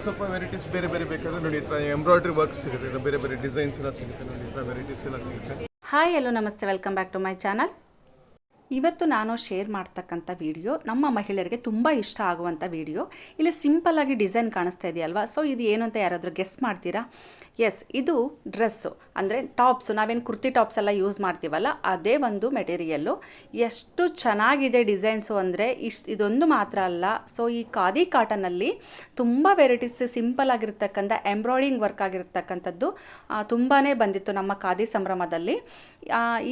ನಿಮಗೆ ಸ್ವಲ್ಪ ವೆರೈಟೀಸ್ ಬೇರೆ ಬೇರೆ ಬೇಕಾದ್ರೆ ನೋಡಿ ಎಂಬ್ರಾಯ್ಡ್ರಿ ವರ್ಕ್ ಸಿಗುತ್ತೆ. ಬೇರೆ ಬೇರೆ ಡಿಸೈನ್ಸ್ ಎಲ್ಲ ಸಿಗುತ್ತೆ ನೋಡಿ ವೆರೈಟೀಸ್ ಎಲ್ಲ ಸಿಗುತ್ತೆ. ಹಾಯ್ ಎಲ್ಲೋ ನಮಸ್ತೆ. Welcome back to my channel ಇವತ್ತು ನಾನು ಶೇರ್ ಮಾಡ್ತಕ್ಕಂಥ ವಿಡಿಯೋ ನಮ್ಮ ಮಹಿಳೆಯರಿಗೆ ತುಂಬ ಇಷ್ಟ ಆಗುವಂಥ ವಿಡಿಯೋ ಇಲ್ಲಿ ಸಿಂಪಲ್ಲಾಗಿ ಡಿಸೈನ್ ಕಾಣಿಸ್ತಾ ಇದೆಯಲ್ವಾ? ಸೊ ಇದು ಏನು ಅಂತ ಯಾರಾದರೂ ಗೆಸ್ ಮಾಡ್ತೀರಾ? ಎಸ್ ಇದು ಡ್ರೆಸ್ಸು ಅಂದರೆ ಟಾಪ್ಸು ನಾವೇನು ಕುರ್ತಿ ಟಾಪ್ಸ್ ಎಲ್ಲ ಯೂಸ್ ಮಾಡ್ತೀವಲ್ಲ, ಅದೇ ಒಂದು ಮೆಟೀರಿಯಲ್ಲು ಎಷ್ಟು ಚೆನ್ನಾಗಿದೆ ಡಿಸೈನ್ಸು ಅಂದರೆ ಇಷ್ಟು, ಇದೊಂದು ಮಾತ್ರ ಅಲ್ಲ. ಸೊ ಈ ಖಾದಿ ಕಾಟನಲ್ಲಿ ತುಂಬ ವೆರೈಟೀಸ್ ಸಿಂಪಲ್ ಆಗಿರ್ತಕ್ಕಂಥ ಎಂಬ್ರಾಯ್ಡಿಂಗ್ ವರ್ಕ್ ಆಗಿರ್ತಕ್ಕಂಥದ್ದು ತುಂಬಾ ಬಂದಿತ್ತು ನಮ್ಮ ಖಾದಿ ಸಂಭ್ರಮದಲ್ಲಿ.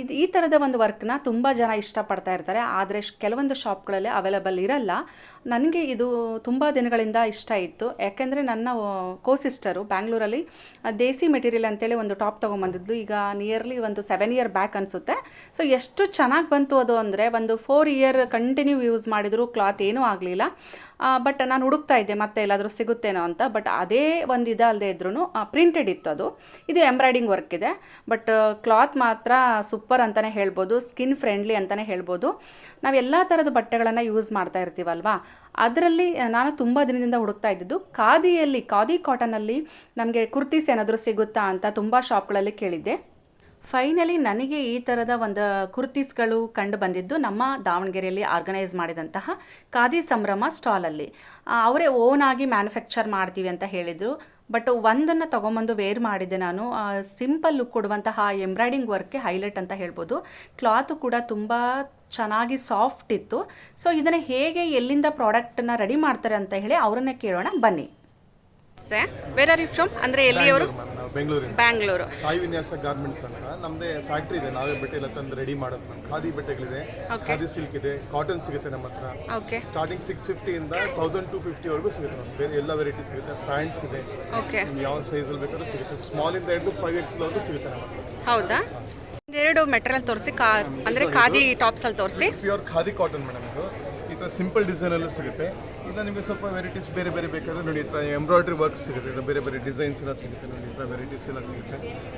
ಇದು, ಈ ಥರದ ಒಂದು ವರ್ಕ್ನ ತುಂಬ ಜನ ಇಷ್ಟಪಡ್ತಾ ಇರ್ತಾರೆ. ಆದರೆ ಕೆಲವೊಂದು ಶಾಪ್ಗಳಲ್ಲಿ ಅವೈಲಬಲ್ ಇರಲ್ಲ. ನನಗೆ ಇದು ತುಂಬ ದಿನಗಳಿಂದ ಇಷ್ಟ ಇತ್ತು. ಯಾಕೆಂದರೆ ನನ್ನ ಕೋ ಸಿಸ್ಟರು ಬ್ಯಾಂಗ್ಳೂರಲ್ಲಿ ದೇಸಿ ಮೆಟೀರಿಯಲ್ ಅಂತೇಳಿ ಒಂದು ಟಾಪ್ ತೊಗೊಂಬಂದಿದ್ದು ಈಗ ನಿಯರ್ಲಿ ಒಂದು ಸೆವೆನ್ ಇಯರ್ ಬ್ಯಾಕ್ ಅನಿಸುತ್ತೆ. ಸೊ ಎಷ್ಟು ಚೆನ್ನಾಗಿ ಬಂತು ಅದು ಅಂದರೆ, ಒಂದು ಫೋರ್ ಇಯರ್ ಕಂಟಿನ್ಯೂ ಯೂಸ್ ಮಾಡಿದರೂ ಕ್ಲಾತ್ ಏನೂ ಆಗಲಿಲ್ಲ. ಬಟ್ ನಾನು ಹುಡುಕ್ತಾ ಇದ್ದೆ, ಮತ್ತೆ ಎಲ್ಲಾದರೂ ಸಿಗುತ್ತೇನೋ ಅಂತ. ಬಟ್ ಅದೇ ಒಂದು ಇದಲ್ಲದೆ ಇದ್ರೂ ಪ್ರಿಂಟೆಡ್ ಇತ್ತು ಅದು. ಇದು ಎಂಬ್ರಾಯ್ಡಿಂಗ್ ವರ್ಕ್ ಇದೆ. ಬಟ್ ಕ್ಲಾತ್ ಮಾತ್ರ ಸೂಪರ್ ಅಂತಲೇ ಹೇಳ್ಬೋದು ಸ್ಕಿನ್ ಫ್ರೆಂಡ್ಲಿ ಅಂತಲೇ ಹೇಳ್ಬೋದು. ನಾವು ಎಲ್ಲ ಥರದ ಬಟ್ಟೆಗಳನ್ನು ಯೂಸ್ ಮಾಡ್ತಾ ಇರ್ತೀವಲ್ವಾ? ಅದರಲ್ಲಿ ನಾನು ತುಂಬ ದಿನದಿಂದ ಹುಡುಕ್ತಾ ಇದ್ದಿದ್ದು, ಖಾದಿಯಲ್ಲಿ, ಖಾದಿ ಕಾಟನಲ್ಲಿ ನಮಗೆ ಕುರ್ತೀಸ್ ಏನಾದರೂ ಸಿಗುತ್ತಾ ಅಂತ ತುಂಬ ಶಾಪ್ಗಳಲ್ಲಿ ಕೇಳಿದ್ದೆ. ಫೈನಲಿ ನನಗೆ ಈ ಥರದ ಒಂದು ಕುರ್ತೀಸ್ಗಳು ಕಂಡು ಬಂದಿದ್ದು ನಮ್ಮ ದಾವಣಗೆರೆಯಲ್ಲಿ ಆರ್ಗನೈಸ್ ಮಾಡಿದಂತಹ ಖಾದಿ ಸಂಭ್ರಮ ಸ್ಟಾಲಲ್ಲಿ. ಅವರೇ ಓನ್ ಆಗಿ ಮ್ಯಾನುಫ್ಯಾಕ್ಚರ್ ಮಾಡ್ತೀವಿ ಅಂತ ಹೇಳಿದರು. ಬಟ್ ಒಂದನ್ನು ತೊಗೊಂಬಂದು ವೇರ್ ಮಾಡಿದ್ದೆ ನಾನು. ಸಿಂಪಲ್ ಲುಕ್ ಕೊಡುವಂತಹ ಎಂಬ್ರಾಯ್ಡಿಂಗ್ ವರ್ಕ್ಗೆ ಹೈಲೈಟ್ ಅಂತ ಹೇಳ್ಬೋದು. ಕ್ಲಾತು ಕೂಡ ತುಂಬ ಚೆನ್ನಾಗಿ ಸಾಫ್ಟ್ ಇತ್ತು. ಸೊ ಇದನ್ನು ಹೇಗೆ ಎಲ್ಲಿಂದ ಪ್ರಾಡಕ್ಟನ್ನು ರೆಡಿ ಮಾಡ್ತಾರೆ ಅಂತ ಹೇಳಿ ಅವರನ್ನೇ ಕೇಳೋಣ. ಬನ್ನಿ. ವೇರ್ ಆರ್ ಯು ಫ್ರಮ್ ಅಂದರೆ ಎಲ್ಲಿಯವರು? ಮ್ಯಾಮ್ ಬೆಂಗಳೂರು ಬೆಂಗಳೂರಿಂದ? ಬ್ಯಾಂಗ್ಳೂರು. ಸಾಯಿ ವಿನ್ಯಾಸ ಗಾರ್ಮೆಂಟ್ಸ್ ಅಂತ. ನಮ್ಮದೇ ಫ್ಯಾಕ್ಟ್ರಿ ಇದೆ. ನಾವೇ ಬಟ್ಟೆ ಎಲ್ಲ ತಂದು ರೆಡಿ ಮಾಡೋದು. ನಮ್ಮ ಖಾದಿ ಬಟ್ಟೆಗಳಿದೆ. ಖಾದಿ ಸಿಲ್ಕ್ ಇದೆ. ಕಾಟನ್ ಸಿಗುತ್ತೆ ನಮ್ಮ ಹತ್ರ. ಓಕೆ ಸ್ಟಾರ್ಟಿಂಗ್ ಸಿಕ್ಸ್ ಫಿಫ್ಟಿಯಿಂದ ತೌಸಂಡ್ ಟು ಫಿಫ್ಟಿವರೆಗೂ ಸಿಗುತ್ತೆ ನಮ್ಗೆ. ಬೇರೆ ಎಲ್ಲ ವೆರೈಟಿ ಸಿಗುತ್ತೆ. ಪ್ಯಾಂಟ್ಸ್ ಇದೆ. ಓಕೆ ನಿಮ್ಗೆ ಯಾವ ಸೈಜಲ್ಲಿ ಬೇಕಾದ್ರೂ ಸಿಗುತ್ತೆ. ಸ್ಮಾಲಿಂದ ಹಿಡಿದು ಫೈವ್ ಎಕ್ಸ್ವರೆಗೂ ಸಿಗುತ್ತೆ ನಮ್ಮ ಹತ್ರ. ಹೌದಾ? ಎರಡು ಮೆಟೀರಿಯಲ್ ತೋರಿಸಿ ಕಾ ಅಂದರೆ ಖಾದಿ ಟಾಪ್ಸಲ್ಲಿ ತೋರಿಸಿ. ಪ್ಯೂರ್ ಖಾದಿ ಕಾಟನ್ ಮೇಡಮ್ ಇದು ಸಿಂಪಲ್ ಡಿಸೈನಲ್ಲೂ ಸಿಗುತ್ತೆ. ಇಲ್ಲ ನಿಮಗೆ ಸ್ವಲ್ಪ ವೆರೈಟೀಸ್ ಬೇರೆ ಬೇರೆ ಬೇಕಾದರೆ ನೋಡಿ ಈ ಥರ ಎಂಬ್ರಾಯ್ಡ್ರಿ ವರ್ಕ್ ಸಿಗುತ್ತೆ. ಬೇರೆ ಬೇರೆ ಡಿಸೈನ್ಸ್ ಎಲ್ಲ ಸಿಗುತ್ತೆ ನೋಡಿ ಈ ಥರ ವೆರೈಟೀಸ್ ಎಲ್ಲ ಸಿಗುತ್ತೆ.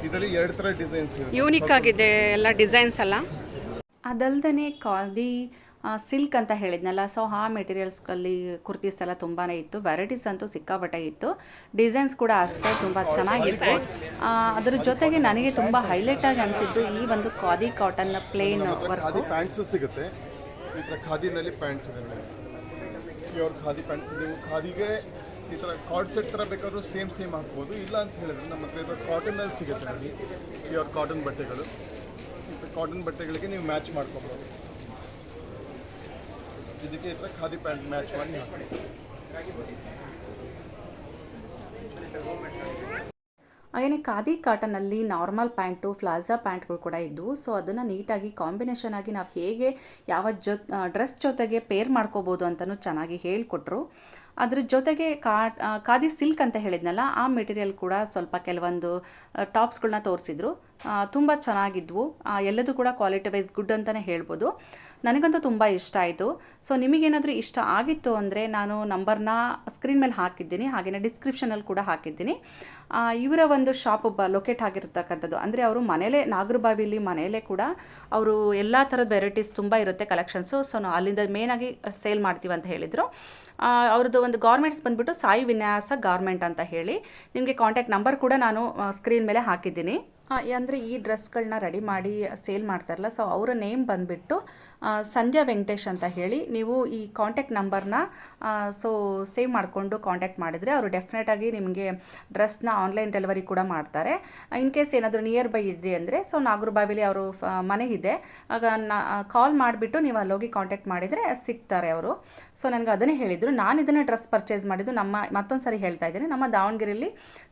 ಇದರಲ್ಲಿ ಎರಡು ಥರ ಡಿಸೈನ್ಸ್ ಯೂನಿಕ್ ಆಗಿದೆ ಎಲ್ಲ ಡಿಸೈನ್ಸ್ ಎಲ್ಲ. ಅದಲ್ದೇ ಖಾದಿ ಸಿಲ್ಕ್ ಅಂತ ಹೇಳಿದ್ನಲ್ಲ ಸೊ ಆ ಮೆಟೀರಿಯಲ್ಸ್ಗಳಲ್ಲಿ ಕುರ್ತೀಸ್ ಎಲ್ಲ ತುಂಬಾ ಇತ್ತು. ವೆರೈಟೀಸ್ ಅಂತೂ ಸಿಕ್ಕಾಪಟ್ಟೆ ಇತ್ತು. ಡಿಸೈನ್ಸ್ ಕೂಡ ಅಷ್ಟೇ ತುಂಬ ಚೆನ್ನಾಗಿತ್ತು. ಅದರ ಅದ್ರ ಜೊತೆಗೆ ನನಗೆ ತುಂಬ ಹೈಲೈಟಾಗಿ ಅನಿಸಿದ್ದು ಈ ಒಂದು ಖಾದಿ ಕಾಟನ್ ಪ್ಲೇನ್ ವರ್ಕ್ ಸಿಗುತ್ತೆ. ಈ ಥರ ಖಾದಿನಲ್ಲಿ ಪ್ಯಾಂಟ್ಸ್ ಇದೆ ಪ್ಯೂರ್ ಖಾದಿ ಪ್ಯಾಂಟ್ಸ್ ಇದೆ. ಖಾದಿಗೆ ಈ ಥರ ಕಾರ್ಡ್ ಸೆಟ್ ಥರ ಬೇಕಾದ್ರೂ ಸೇಮ್ ಸೇಮ್ ಹಾಕ್ಬೋದು. ಇಲ್ಲ ಅಂತ ಹೇಳಿದ್ರೆ ನಮ್ಮ ಹತ್ರ ಇದು ಕಾಟನಲ್ಲಿ ಸಿಗುತ್ತೆ ನೋಡಿ ಪ್ಯೂರ್ ಕಾಟನ್ ಬಟ್ಟೆಗಳು. ಈ ಕಾಟನ್ ಬಟ್ಟೆಗಳಿಗೆ ನೀವು ಮ್ಯಾಚ್ ಮಾಡ್ಕೊಬೋದು. ಇದಕ್ಕೆ ಈ ಥರ ಖಾದಿ ಪ್ಯಾಂಟ್ ಮ್ಯಾಚ್ ಮಾಡಿ ಹಾಕಿ ಹಾಗೆಯೇ ಖಾದಿ ಕಾಟನಲ್ಲಿ ನಾರ್ಮಲ್ ಪ್ಯಾಂಟು ಫ್ಲಾಜಾ ಪ್ಯಾಂಟ್ಗಳು ಕೂಡ ಇದ್ದವು ಸೊ ಅದನ್ನು ನೀಟಾಗಿ ಕಾಂಬಿನೇಷನ್ ಆಗಿ ನಾವು ಹೇಗೆ ಯಾವ ಜೊ ಡ್ರೆಸ್ ಜೊತೆಗೆ ಪೇರ್ ಮಾಡ್ಕೋಬೋದು ಅಂತಲೂ ಚೆನ್ನಾಗಿ ಹೇಳಿಕೊಟ್ರು. ಅದ್ರ ಜೊತೆಗೆ ಕಾ ಖಾದಿ ಸಿಲ್ಕ್ ಅಂತ ಹೇಳಿದ್ನಲ್ಲ, ಆ ಮೆಟೀರಿಯಲ್ ಕೂಡ ಸ್ವಲ್ಪ ಕೆಲವೊಂದು ಟಾಪ್ಸ್ಗಳನ್ನ ತೋರಿಸಿದ್ರು. ತುಂಬ ಚೆನ್ನಾಗಿದ್ವು. ಎಲ್ಲದೂ ಕೂಡ ಕ್ವಾಲಿಟಿ ವೈಸ್ ಗುಡ್ ಅಂತಲೇ ಹೇಳ್ಬೋದು. ನನಗಂತೂ ತುಂಬ ಇಷ್ಟ ಆಯಿತು. ಸೊ ನಿಮಗೇನಾದರೂ ಇಷ್ಟ ಆಗಿತ್ತು ಅಂದರೆ ನಾನು ನಂಬರ್ನ ಸ್ಕ್ರೀನ್ ಮೇಲೆ ಹಾಕಿದ್ದೀನಿ. ಹಾಗೆಯೇ ಡಿಸ್ಕ್ರಿಪ್ಷನಲ್ಲಿ ಕೂಡ ಹಾಕಿದ್ದೀನಿ. ಇವರ ಒಂದು ಶಾಪ್ ಬ ಲೊಕೇಟ್ ಆಗಿರ್ತಕ್ಕಂಥದ್ದು. ಅಂದರೆ ಅವರು ಮನೇಲೇ, ನಾಗರಬಾವಿಲಿ ಮನೆಯಲ್ಲೇ ಕೂಡ ಅವರು ಎಲ್ಲ ಥರದ ವೆರೈಟೀಸ್ ತುಂಬ ಇರುತ್ತೆ ಕಲೆಕ್ಷನ್ಸು ಸೊ ನಾವು ಅಲ್ಲಿಂದ ಮೇನಾಗಿ ಸೇಲ್ ಮಾಡ್ತೀವಿ ಅಂತ ಹೇಳಿದರು. ಅವ್ರದ್ದು ಒಂದು ಗಾರ್ಮೆಂಟ್ಸ್ ಬಂದ್ಬಿಟ್ಟು ಸಾಯಿ ವಿನ್ಯಾಸ ಗಾರ್ಮೆಂಟ್ ಅಂತ ಹೇಳಿ. ನಿಮಗೆ ಕಾಂಟ್ಯಾಕ್ಟ್ ನಂಬರ್ ಕೂಡ ನಾನು ಸ್ಕ್ರೀನ್ ಮೇಲೆ ಹಾಕಿದ್ದೀನಿ. ಅಂದರೆ ಈ ಡ್ರೆಸ್ಗಳನ್ನ ರೆಡಿ ಮಾಡಿ ಸೇಲ್ ಮಾಡ್ತಾರಲ್ಲ ಸೊ ಅವರ ನೇಮ್ ಬಂದುಬಿಟ್ಟು ಸಂಧ್ಯಾ ವೆಂಕಟೇಶ್ ಅಂತ ಹೇಳಿ. ನೀವು ಈ ಕಾಂಟ್ಯಾಕ್ಟ್ ನಂಬರ್ನ ಸೊ ಸೇವ್ ಮಾಡಿಕೊಂಡು ಕಾಂಟ್ಯಾಕ್ಟ್ ಮಾಡಿದರೆ ಅವರು ಡೆಫಿನೆಟಾಗಿ ನಿಮಗೆ ಡ್ರೆಸ್ನ ಆನ್ಲೈನ್ ಡೆಲಿವರಿ ಕೂಡ ಮಾಡ್ತಾರೆ. ಇನ್ ಕೇಸ್ ಏನಾದರೂ ನಿಯರ್ ಬೈ ಇದ್ರಿ ಅಂದರೆ ಸೊ ನಾಗರಬಾವಿಲಿ ಅವರು ಮನೆ ಇದೆ. ಆಗ ನಾ ಕಾಲ್ ಮಾಡಿಬಿಟ್ಟು ನೀವು ಅಲ್ಲೋಗಿ ಕಾಂಟ್ಯಾಕ್ಟ್ ಮಾಡಿದರೆ ಸಿಗ್ತಾರೆ ಅವರು. ಸೊ ನನಗೆ ಅದನ್ನೇ ಹೇಳಿದರು. ನಾನು ಇದನ್ನು ಡ್ರೆಸ್ ಪರ್ಚೇಸ್ ಮಾಡಿದ್ದು. ನಮ್ಮ ಮತ್ತೊಂದು ಸರಿ ಹೇಳ್ತಾ ಇದ್ದೀನಿ. ನಮ್ಮ ದಾವಣಗೆರೆಯಲ್ಲಿ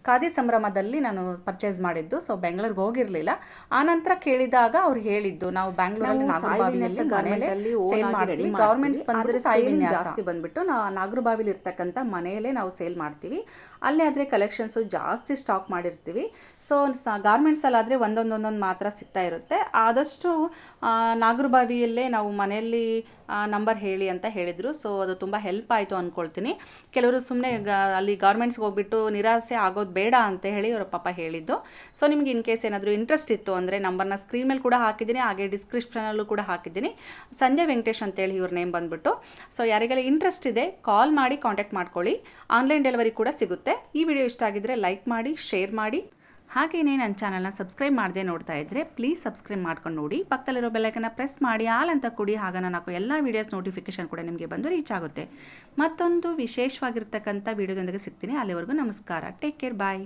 ಖಾದಿ ಸಂಭ್ರಮದಲ್ಲಿ ನಾನು ಪರ್ಚೇಸ್ ಮಾಡಿದ್ದು. ಸೊ ಬೆಂಗಳೂರಿಗೆ ಹೋಗಿರಲಿಲ್ಲ. ಆನಂತರ ಕೇಳಿದಾಗ ಅವ್ರು ಹೇಳಿದ್ದು ನಾವು ಬೆಂಗಳೂರಲ್ಲಿ ಗೌರ್ಮೆಂಟ್ಸ್ ಬಂದರೆ ಸಾಯಿ ಜಾಸ್ತಿ ಬಂದ್ಬಿಟ್ಟು ನಾವು ನಾಗರಬಾವಿಲಿ ಇರ್ತಕ್ಕಂಥ ಮನೆಯಲ್ಲೇ ನಾವು ಸೇಲ್ ಮಾಡ್ತೀವಿ. ಅಲ್ಲೇ ಆದರೆ ಕಲೆಕ್ಷನ್ಸು ಜಾಸ್ತಿ ಸ್ಟಾಕ್ ಮಾಡಿರ್ತೀವಿ. ಸೊ ಗಾರ್ಮೆಂಟ್ಸಲ್ಲಾದರೆ ಒಂದೊಂದೊಂದೊಂದು ಮಾತ್ರ ಸಿಗ್ತಾ ಇರುತ್ತೆ. ಆದಷ್ಟು ನಾಗರಬಾವಿಯಲ್ಲೇ ನಾವು ಮನೆಯಲ್ಲಿ ನಂಬರ್ ಹೇಳಿ ಅಂತ ಹೇಳಿದರು. ಸೊ ಅದು ತುಂಬ ಹೆಲ್ಪ್ ಆಯಿತು. ಆಯಿತು ಅಂದ್ಕೊಳ್ತೀನಿ ಕೆಲವರು ಸುಮ್ಮನೆ ಅಲ್ಲಿ ಗೌರ್ಮೆಂಟ್ಸ್ಗೆ ಹೋಗ್ಬಿಟ್ಟು ನಿರಾಸೆ ಆಗೋದು ಬೇಡ ಅಂತ ಹೇಳಿ ಅವರ ಪಾಪ ಹೇಳಿದ್ದು. ಸೊ ನಿಮ್ಗೆ ಇನ್ ಕೇಸ್ ಏನಾದರೂ ಇಂಟ್ರೆಸ್ಟ್ ಇತ್ತು ಅಂದರೆ ನಂಬರ್ನ ಸ್ಕ್ರೀನ್ ಮೇಲೆ ಕೂಡ ಹಾಕಿದ್ದೀನಿ, ಹಾಗೆ ಡಿಸ್ಕ್ರಿಪ್ಷನಲ್ಲೂ ಕೂಡ ಹಾಕಿದ್ದೀನಿ. ಸಂಜಯ್ ವೆಂಕಟೇಶ್ ಅಂತೇಳಿ ಇವ್ರ ನೇಮ್ ಬಂದುಬಿಟ್ಟು. ಸೊ ಯಾರಿಗೆಲ್ಲ ಇಂಟ್ರೆಸ್ಟ್ ಇದೆ ಕಾಲ್ ಮಾಡಿ ಕಾಂಟ್ಯಾಕ್ಟ್ ಮಾಡ್ಕೊಳ್ಳಿ. ಆನ್ಲೈನ್ ಡೆಲಿವರಿ ಕೂಡ ಸಿಗುತ್ತೆ. ಈ ವಿಡಿಯೋ ಇಷ್ಟ ಆಗಿದ್ರೆ ಲೈಕ್ ಮಾಡಿ ಶೇರ್ ಮಾಡಿ. ಹಾಗೆಯೇ ನನ್ನ ಚಾನಲ್ನ ಸಬ್ಸ್ಕ್ರೈಬ್ ಮಾಡದೆ ನೋಡ್ತಾ ಇದ್ದರೆ ಪ್ಲೀಸ್ ಸಬ್ಸ್ಕ್ರೈಬ್ ಮಾಡ್ಕೊಂಡು ನೋಡಿ. ಪಕ್ಕದಲ್ಲಿರೋ ಬೆಲ್ಲೈಕನ್ನ ಪ್ರೆಸ್ ಮಾಡಿ, ಆಲ್ ಅಂತ ಕೊಡಿ, ಆಗ ನಾನು ಹಾಕೋ ಎಲ್ಲ ವೀಡಿಯೋಸ್ ನೋಟಿಫಿಕೇಷನ್ ಕೂಡ ನಿಮಗೆ ಬಂದು ರೀಚ್ ಆಗುತ್ತೆ. ಮತ್ತೊಂದು ವಿಶೇಷವಾಗಿರ್ತಕ್ಕಂಥ ವೀಡಿಯೋದೊಂದಿಗೆ ಸಿಗ್ತೀನಿ. ಅಲ್ಲಿವರೆಗೂ ನಮಸ್ಕಾರ. Take care bye